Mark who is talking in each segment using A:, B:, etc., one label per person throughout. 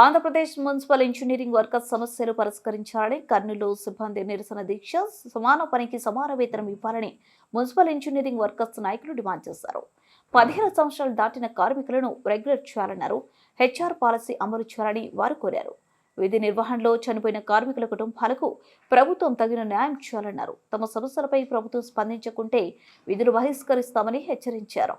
A: Andhra Pradesh municipal engineering workers సమస్యలు పరిష్కరించాలని కర్నూలు సిబ్బంది నిరసన దీక్ష సమాన పనికి సమాన వేతనం ఇవ్వాలని మున్సిపల్ ఇంజనీరింగ్ వర్కర్స్ నాయకులు డిమాండ్ చేశారు. పదిహేను సంవత్సరాలు దాటిన కార్మికులను రెగ్యులర్ చేయాలన్నారు. హెచ్ఆర్ పాలసీ అమలు చేయాలని వారు కోరారు. విధి నిర్వహణలో చనిపోయిన కార్మికుల కుటుంబాలకు ప్రభుత్వం తగిన న్యాయం చేయాలన్నారు. తమ సమస్యలపై ప్రభుత్వం స్పందించకుంటే విధులు బహిష్కరిస్తామని హెచ్చరించారు.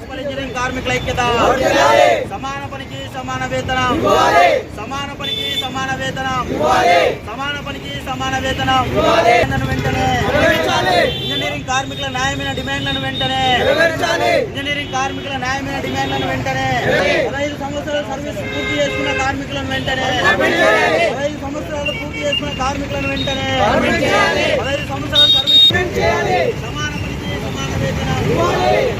B: ఇంజనీరింగ్ కార్మికుల ఐక్యత. సమాన పనికి సమాన వేతనం. సమాన పనికి సమాన వేతనం. సమాన పనికి సమాన వేతనం. వెంటనే. ఇంజనీరింగ్ కార్మికుల న్యాయమైన డిమాండ్లను వెంటనే. ఇంజనీరింగ్ కార్మికుల న్యాయమైన డిమాండ్లను వెంటనే. పదహైదు సంవత్సరాల సర్వీస్ పూర్తి చేసుకున్న కార్మికులను వెంటనే. పదహైదు సంవత్సరాలు పూర్తి చేసుకున్న కార్మికులను వెంటనే. పదహైదు సంవత్సరాల సర్వీస్ సమాన పనికి సమాన వేతనం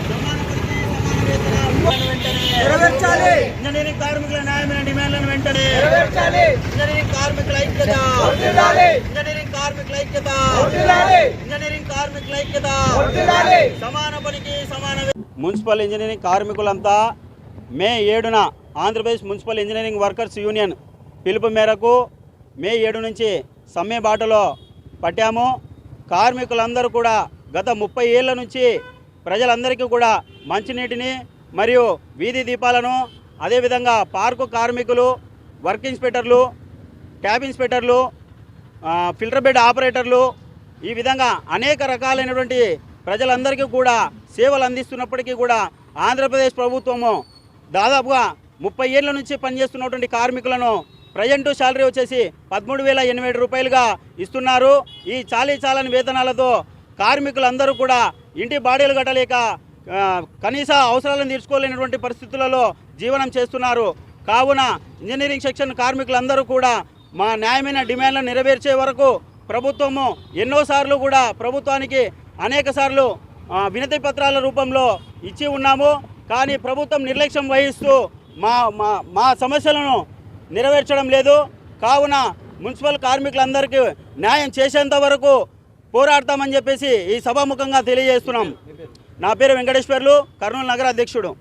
B: సమాన పనికి సమాన వేతనం వెంటనే
C: నెరవేర్చాలి.
B: ఇంజనీరింగ్ కార్మికుల న్యాయమైన డిమాండ్లను వెంటనే
C: నెరవేర్చాలి.
B: ఇంజనీరింగ్ కార్మికుల ఐక్యత. ఇంజనీరింగ్ కార్మికుల ఐక్యత. ఇంజనీరింగ్ కార్మికుల ఐక్యత. సమాన పనికి సమాన మున్సిపల్ ఇంజనీరింగ్ కార్మికులంతా మే ఏడున Andhra Pradesh municipal engineering workers union పిలుపు మేరకు మే ఏడు నుంచి సమ్మె బాటలో పట్టాము. కార్మికులందరూ కూడా గత ముప్పై ఏళ్ళ నుంచి ప్రజలందరికీ కూడా మంచినీటిని మరియు వీధి దీపాలను అదేవిధంగా పార్కు కార్మికులు వర్క్ ఇన్స్పెక్టర్లు ట్యాబ్ ఇన్స్పెక్టర్లు ఫిల్టర్ బెడ్ ఆపరేటర్లు ఈ విధంగా అనేక రకాలైనటువంటి ప్రజలందరికీ కూడా సేవలు అందిస్తున్నప్పటికీ కూడా ఆంధ్రప్రదేశ్ ప్రభుత్వము దాదాపుగా ముప్పై ఏళ్ళ నుంచి పనిచేస్తున్నటువంటి కార్మికులను ప్రజెంట్ శాలరీ వచ్చేసి పదమూడు వేల ఎనిమిది రూపాయలుగా ఇస్తున్నారు. ఈ చాలీ చాలని వేతనాలతో కార్మికులందరూ కూడా ఇంటి బాడీలు కట్టలేక కనీస అవసరాలను తీర్చుకోలేనటువంటి పరిస్థితులలో జీవనం చేస్తున్నారు. కావున ఇంజనీరింగ్ సెక్షన్ కార్మికులందరూ కూడా మా న్యాయమైన డిమాండ్లను నెరవేర్చే వరకు ప్రభుత్వము ఎన్నోసార్లు కూడా ప్రభుత్వానికి అనేక సార్లు వినతి పత్రాల రూపంలో ఇచ్చి ఉన్నాము. కానీ ప్రభుత్వం నిర్లక్ష్యం వహిస్తూ మా మా మా సమస్యలను నెరవేర్చడం లేదు. కావున మున్సిపల్ కార్మికులందరికీ న్యాయం చేసేంత వరకు పోరాడతామని చెప్పేసి ఈ సభాముఖంగా తెలియజేస్తున్నాం. నా పేరు వెంకటేశ్వర్లు కర్నూలు నగర అధ్యక్షుడు.